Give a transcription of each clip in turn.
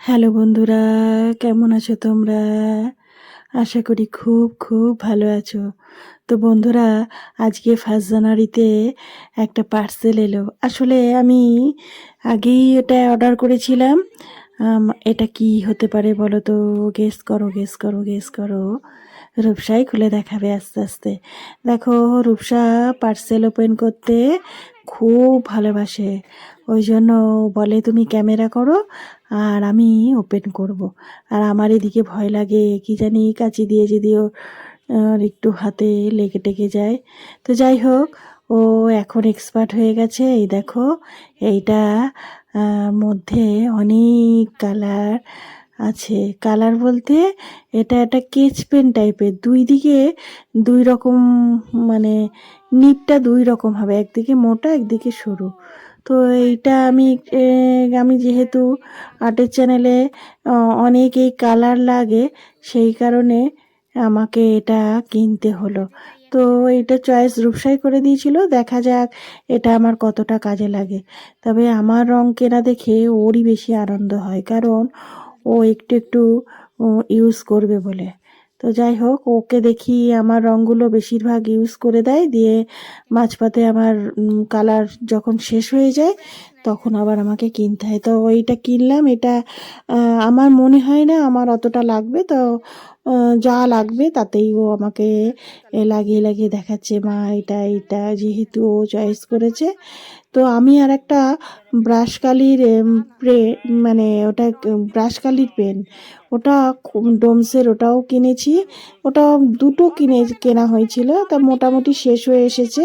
Hello বন্ধুরা, কেমন আছো তোমরা? আশা করি খুব খুব ভালো আছো। তো বন্ধুরা, আজকে ফার্স্ট জানুয়ারিতে একটা পার্সেল এলো। আসলে আমি আগেই এটা অর্ডার করেছিলাম। এটা কি হতে পারে বলো তো? গেস করো গেস করো গেস করো। রূপসাই খুলে দেখাবে আস্তে আস্তে। দেখো, রূপসা পার্সেল ওপেন করতে খুব ভালোবাসে। ওই জন্য বলে, তুমি ক্যামেরা করো আর আমি ওপেন করব। আর আমার এদিকে ভয় লাগে, কি জানি কাঁচি দিয়ে যদিও আর একটু হাতে লেগে টেগে যায়। তো যাই হোক, ও এখন এক্সপার্ট হয়ে গেছে। এই দেখো, এইটা মধ্যে অনেক কালার আছে। কালার বলতে এটা একটা কেচ পেন টাইপের দুই দিকে দুই রকম মানে নিপটা দুই রকম হবে। একদিকে মোটা, একদিকে সরু। তো এইটা আমি আমি যেহেতু আর্টের চ্যানেলে অনেক এই কালার লাগে, সেই কারণে আমাকে এটা কিনতে হলো। তো এটা চয়েস রূপসাই করে দিয়েছিল, দেখা যাক এটা আমার কতটা কাজে লাগে। তবে আমার রং কেনা দেখে ওরই বেশি আনন্দ হয়, কারণ ও একটু একটু ইউজ করবে বলে। তো যাই হোক, ওকে দেখি আমার রঙগুলো বেশিরভাগ ইউজ করে দেয়। দিয়ে মাঝপথে আমার কালার যখন শেষ হয়ে যায়, তখন আবার আমাকে কিনতে হয়। তো ওইটা কিনলাম, এটা আমার মনে হয় না আমার অতটা লাগবে। তো যা লাগবে তাতেই ও আমাকে লাগিয়ে লাগিয়ে দেখাচ্ছে, মা, এটা এটা যেহেতু ও চয়েস করেছে। তো আমি আর একটা ব্রাশ কালির প্রে মানে ওটা ব্রাশ কালির পেন ওটা ডোমসের ওটাও কিনেছি। ওটা দুটো কিনে, কেনা হয়েছিল, তা মোটামুটি শেষ হয়ে এসেছে।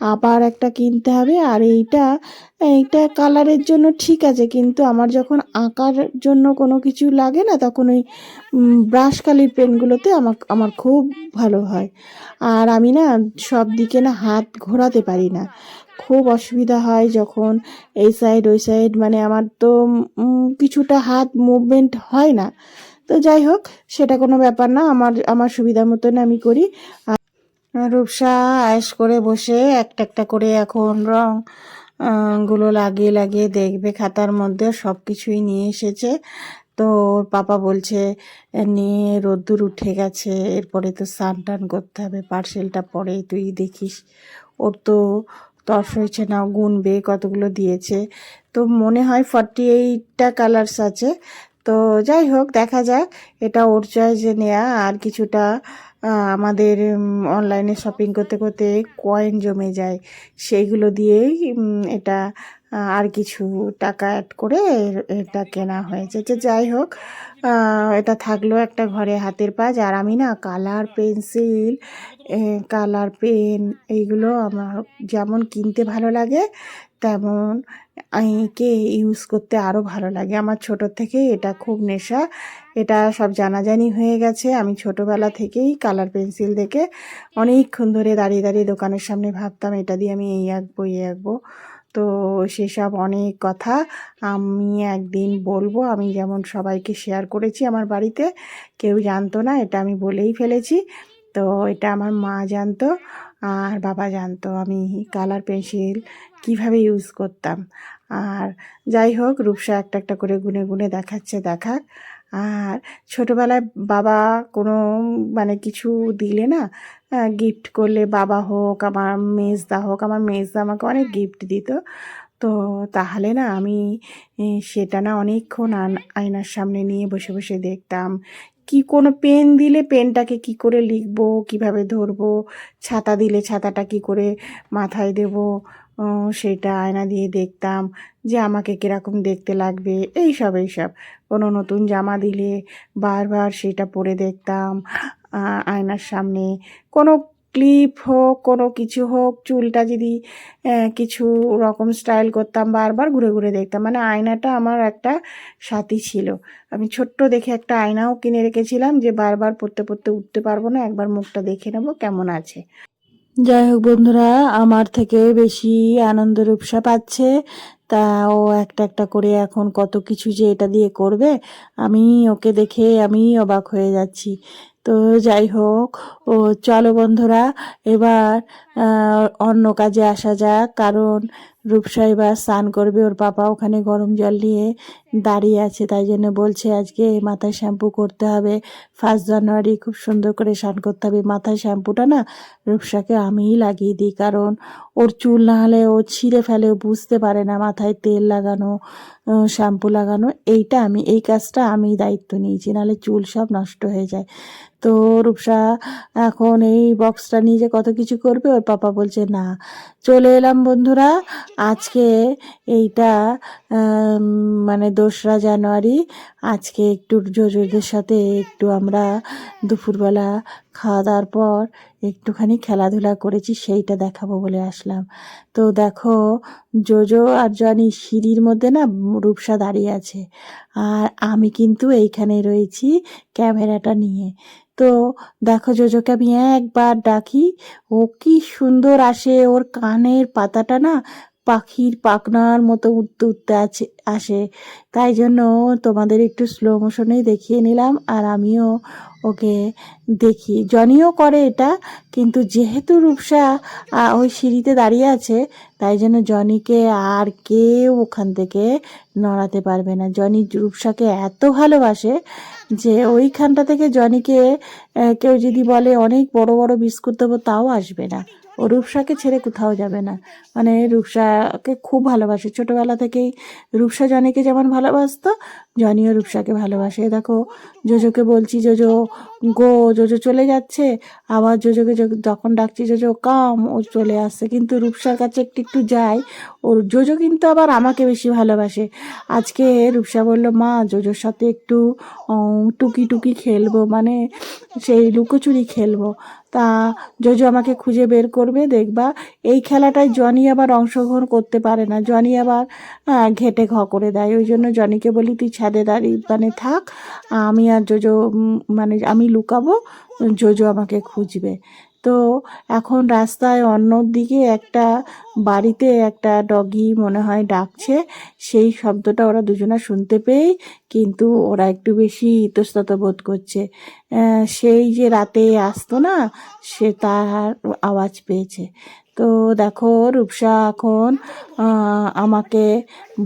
আবার একটা কিনতে হবে, আর এইটা এইটা কালারের জন্য ঠিক আছে, কিন্তু আমার যখন আঁকার জন্য কোনো কিছু লাগে না, তখন ওই ব্রাশ কালির পেনগুলোতে আমার আমার খুব ভালো হয়। আর আমি না সব দিকে না হাত ঘোরাতে পারি না। খুব অসুবিধা হয় যখন এই সাইড ওই সাইড মানে আমার তো কিছুটা হাত মুভমেন্ট হয় না। তো যাই হোক, সেটা কোনো ব্যাপার না, আমার আমার সুবিধা মতন আমি করি। আর রূপসা আয়েস করে বসে একটা একটা করে এখন রংগুলো লাগিয়ে লাগিয়ে দেখবে। খাতার মধ্যে সব কিছুই নিয়ে এসেছে। তো ওর পাপা বলছে, নিয়ে রোদ্দুর উঠে গেছে, এরপরে তো স্নান টান করতে হবে, পার্সেলটা পরে তুই দেখিস। ওর তো তর্স হয়েছে না গুনবে, কতগুলো দিয়েছে। তো মনে হয় ফর্টি এইটটা কালার্স আছে। তো যাই হোক, দেখা যাক, এটা ওর চয়েসে নেয়া, আর কিছুটা আমাদের অনলাইনে শপিং করতে করতে কয়েন জমে যায়। সেইগুলো দিয়েই এটা আর কিছু টাকা অ্যাড করে এটা কেনা হয়েছে। যে যাই হোক এটা থাকল একটা ঘরে হাতের কাজ আর আমি না কালার পেন্সিল কালার পেন এইগুলো আমার যেমন কিনতে ভালো লাগে, তেমন এঁকে ইউজ করতে আরও ভালো লাগে। আমার ছোটো থেকেই এটা খুব নেশা। এটা সব জানাজানি হয়ে গেছে। আমি ছোটোবেলা থেকেই কালার পেন্সিল দেখে অনেকক্ষণ ধরে দাঁড়িয়ে দাঁড়িয়ে দোকানের সামনে ভাবতাম, এটা দিয়ে আমি এই আঁকবো এই আঁকবো। তো সেসব অনেক কথা আমি একদিন বলব। আমি যেমন সবাইকে শেয়ার করেছি আমার বাড়িতে, কেউ জানতো না, এটা আমি বলেই ফেলেছি। তো এটা আমার মা জানতো, আর বাবা জানতো আমি কালার পেন্সিল কীভাবে ইউজ করতাম। আর যাই হোক, রূপসা একটা একটা করে গুনে গুনে দেখাচ্ছে, দেখাক। আর ছোটোবেলায় বাবা কোনো মানে কিছু দিলে না গিফট করলে বাবা হোক, আমার মেজদা হোক, আমার মেজদা আমাকে অনেক গিফট দিত। তো তাহলে না আমি সেটা না অনেকক্ষণ আয়নার সামনে নিয়ে বসে বসে দেখতাম। কি কোনো পেন দিলে পেনটাকে কি করে লিখব, কীভাবে ধরবো, ছাতা দিলে ছাতাটা কি করে মাথায় দেব সেটা আয়না দিয়ে দেখতাম যে আমাকে কীরকম দেখতে লাগবে, এইসব এইসব। কোনো নতুন জামা দিলে বারবার সেটা পরে দেখতাম আয়নার সামনে। কোনো ক্লিপ হোক, কোনো কিছু হোক, চুলটা যদি কিছু রকম স্টাইল করতাম, বারবার ঘুরে ঘুরে দেখতাম। মানে আয়নাটা আমার একটা সাথী ছিল। আমি ছোট্ট দেখে একটা আয়নাও কিনে রেখেছিলাম যে বারবার পড়তে পড়তে উঠতে পারব না, একবার মুখটা দেখে নেব কেমন আছে। যাই হোক বন্ধুরা, আমার থেকে বেশি আনন্দ রূপসা পাচ্ছে। তা ও একটা একটা করে এখন কত কিছু যে এটা দিয়ে করবে, আমি ওকে দেখে আমি অবাক হয়ে যাচ্ছি। তো যাই হোক, ও চলো বন্ধুরা, এবার অন্য কাজে আসা যাক। কারণ রূপসা এবার স্নান করবে, ওর পাপা ওখানে গরম জল নিয়ে দাঁড়িয়ে আছে, তাই জন্য বলছে আজকে মাথায় শ্যাম্পু করতে হবে। ফার্স্ট জানুয়ারি খুব সুন্দর করে স্নান করতে হবে। মাথায় শ্যাম্পুটা না রূপসাকে আমিই লাগিয়ে দিই, কারণ ওর চুল না হলে ও ছিঁড়ে ফেলে বুঝতে পারে না মাথায় তেল লাগানো শ্যাম্পু লাগানো। এইটা আমি, এই কাজটা আমি দায়িত্ব নিয়েছি, নাহলে চুল সব নষ্ট হয়ে যায়। তো রূপসা এখন এই বক্সটা নিয়ে যে কত কিছু করবে, ওর পাপা বলছে, না, চলে এলাম বন্ধুরা। আজকে এইটা মানে দোসরা জানুয়ারি, আজকে একটু জোজোদের সাথে একটু আমরা দুপুরবেলা খাওয়া দাওয়ার পর একটুখানি খেলাধুলা করেছি, সেইটা দেখাবো বলে আসলাম। তো দেখো, জোজো আর জনি সিঁড়ির মধ্যে না রূপসা দাঁড়িয়ে আছে। আর আমি কিন্তু এইখানে রয়েছি ক্যামেরাটা নিয়ে। তো দেখো জোজোকে আমি একবার ডাকি, ও কি সুন্দর আসে, ওর কানের পাতাটা না পাখির পাখনার মতো উঠতে উঠতে আছে, আসে। তাই জন্য তোমাদের একটু স্লো মোশনেই দেখিয়ে নিলাম আর আমিও ওকে দেখি। জনিও করে এটা, কিন্তু যেহেতু রূপসা ওই সিঁড়িতে দাঁড়িয়ে আছে, তাই জন্য জনিকে আর কেউ ওখান থেকে নড়াতে পারবে না। জনি রূপসাকে এত ভালোবাসে যে ওইখানটা থেকে জনিকে কেউ যদি বলে অনেক বড় বড় বিস্কুট দেবো, তাও আসবে না। ও রূপসাকে ছেড়ে কোথাও যাবে না। মানে রূপসাকে খুব ভালোবাসে। ছোটবেলা থেকেই রূপসা জনিকে যেমন ভালোবাসতো, জনিও রূপসাকে ভালোবাসে। দেখো, জোজোকে বলছি, জোজো, গো, জোজো চলে যাচ্ছে। আবার জোজোকে যখন ডাকছি, জোজো, কাম। ও চলে আসছে। কিন্তু রূপসার কাছে একটু একটু যায় ওর জোজো কিন্তু আবার আমাকে বেশি ভালোবাসে। আজকে রূপসা বলল, মা, জোজোর সাথে একটু টুকি টুকি খেলব। মানে সেই লুকোচুরি খেলব। তা জোজো আমাকে খুঁজে বের করবে, দেখবা। এই খেলাটায় জনি আবার অংশগ্রহণ করতে পারে না। জনি আবার ঘেটে ঘ করে দেয়। ওই জন্য জনিকে বলি, তুই ছাদে দাঁড়িয়ে মানে থাক, আমি আর জোজো মানে আমি লুকাবো, জোজো আমাকে খুঁজবে। তো এখন রাস্তায় অন্য দিকে একটা বাড়িতে একটা ডগি মনে হয় ডাকছে। সেই শব্দটা ওরা দুজনা শুনতে পেয়ে কিন্তু ওরা একটু বেশি ইতস্তত বোধ করছে। সেই যে রাতে আসতো না, সে তার আওয়াজ পেয়েছে। তো দেখো, রূপসা এখন আমাকে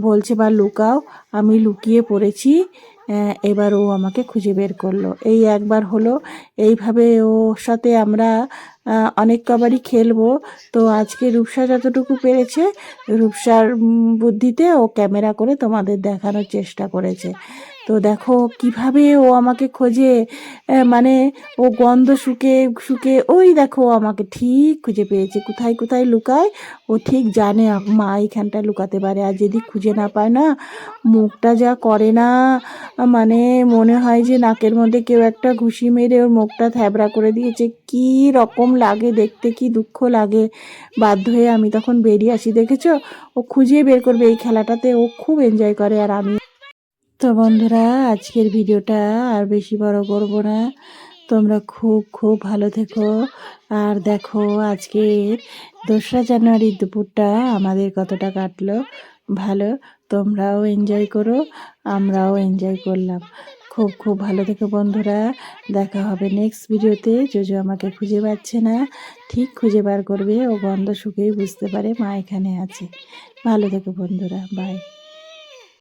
বলছে বা লুকাও, আমি লুকিয়ে পড়েছি। এবার ও আমাকে খুঁজে বের করল। এই একবার হলো, এইভাবে ওর সাথে আমরা অনেক কবারই খেলব। তো আজকে রূপসা যতটুকু পেরেছে, রূপসার বুদ্ধিতে ও ক্যামেরা করে তোমাদের দেখানোর চেষ্টা করেছে। তো দেখো কীভাবে ও আমাকে খোঁজে মানে ও গন্ধ শুকে শুকে, ওই দেখো আমাকে ঠিক খুঁজে পেয়েছে। কোথায় কোথায় লুকায়, ও ঠিক জানে মা এইখানটায় লুকাতে পারে। আর যদি খুঁজে না পায় না, মুখটা যা করে না মানে মনে হয় যে নাকের মধ্যে কেউ একটা ঘুষি মেরে ওর মুখটা থ্যাবড়া করে দিয়েছে। কি রকম লাগে, দেখতে কি দুঃখ লাগে। বাধ্য হয়ে আমি তখন বেরিয়ে আসি, দেখেছ? ও খুঁজে বের করবে এই খেলাটাতে, ও খুব এনজয় করে। আর আমি তো বন্ধুরা, আজকের ভিডিওটা আর বেশি বড় করব না। তোমরা খুব খুব ভালো থেকো। আর দেখো আজকে দোসরা জানুয়ারির দুপুরটা আমাদের কতটা কাটলো। ভালো, তোমরাও এনজয় করো, আমরাও এনজয় করলাম। খুব খুব ভালো থেকো বন্ধুরা। দেখা হবে নেক্সট ভিডিওতে। যোজো আমাকে খুঁজে পাচ্ছে না। ঠিক খুঁজে বার করবে। ও গন্ধ শুকেই বুঝতে পারে মা এখানে আছে। ভালো থেকো বন্ধুরা বাই